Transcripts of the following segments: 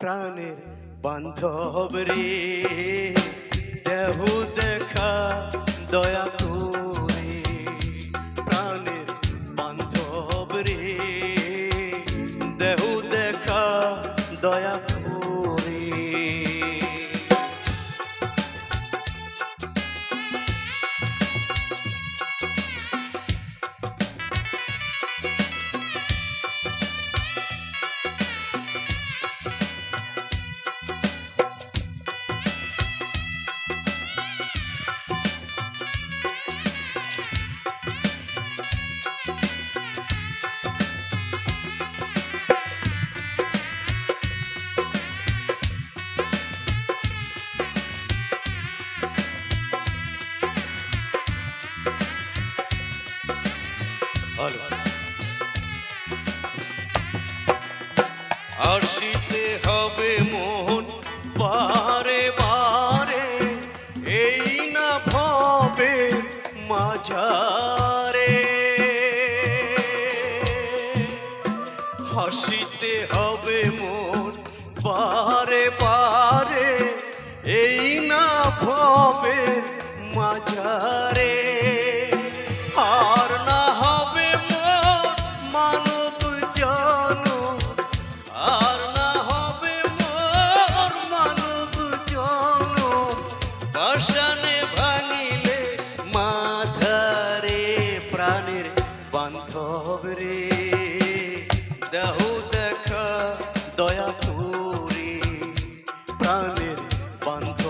প্রাণের বান্ধব রে। দেহ দেখা দয়া ভবে মাঝারে। আর না হবে মন মানব জন। আর না হবে মোর মানব জন। পাশানে ভাঙিলে মাথারে প্রাণের বান্ধব রে। দেহ দেখা দয়া করে প্রাণের বান্ধব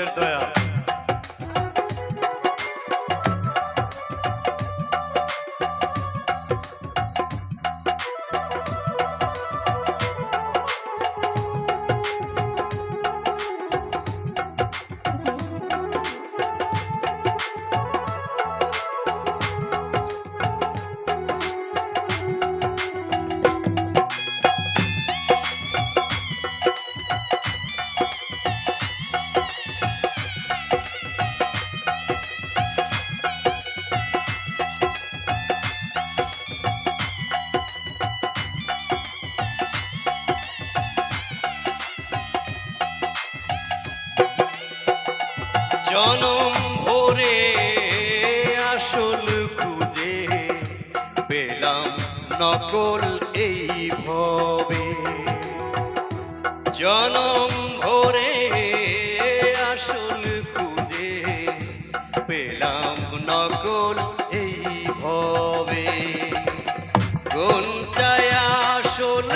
আমাদের দয়া জনম ভরে আসল খুঁজে পেলাম নকল এই ভবে। জনম ভরে আসল খুঁজে পেলাম নকল এই ভবে। কোনটায় আসল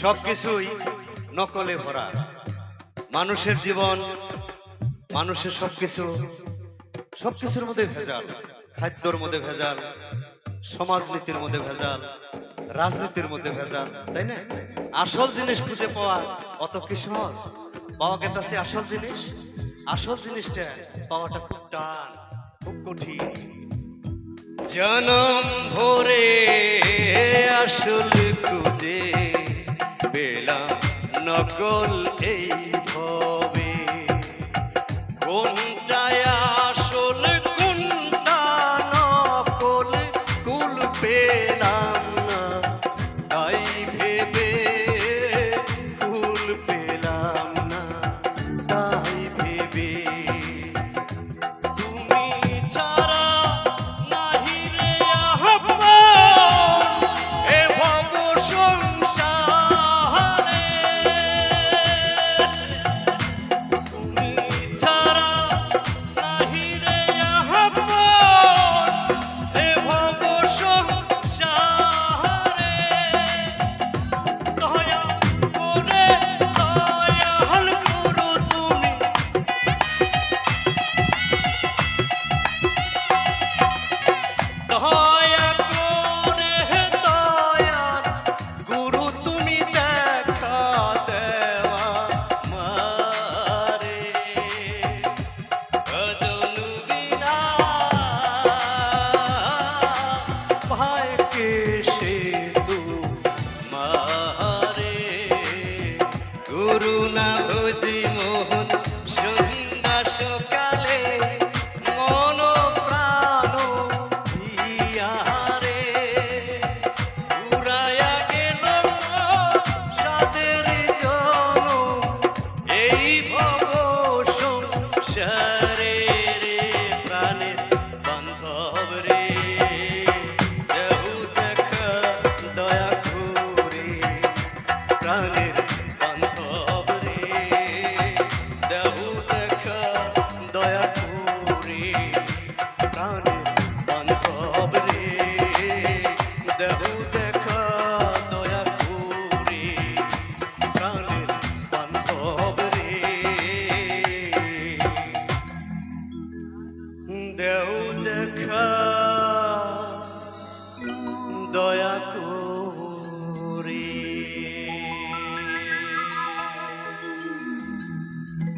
সবকিছুই নকলে ভরা। মানুষের জীবন, মানুষের সবকিছু, সবকিছুর মধ্যে ভেজাল। খাদ্যর মধ্যে ভেজাল, সমাজনীতির মধ্যে ভেজাল, রাজনীতির মধ্যে ভেজাল, তাই না? আসল জিনিস খুঁজে পাওয়া অত কি সহজ? পাওয়া গেতাছে আসল জিনিস। আসল জিনিসটা পাওয়াটা খুব টান, খুব কঠিন। জনম ভরে আসল খুঁজে বেলা নকল এই ভয় বুঝি মোহন সন্ধ্যা সকাল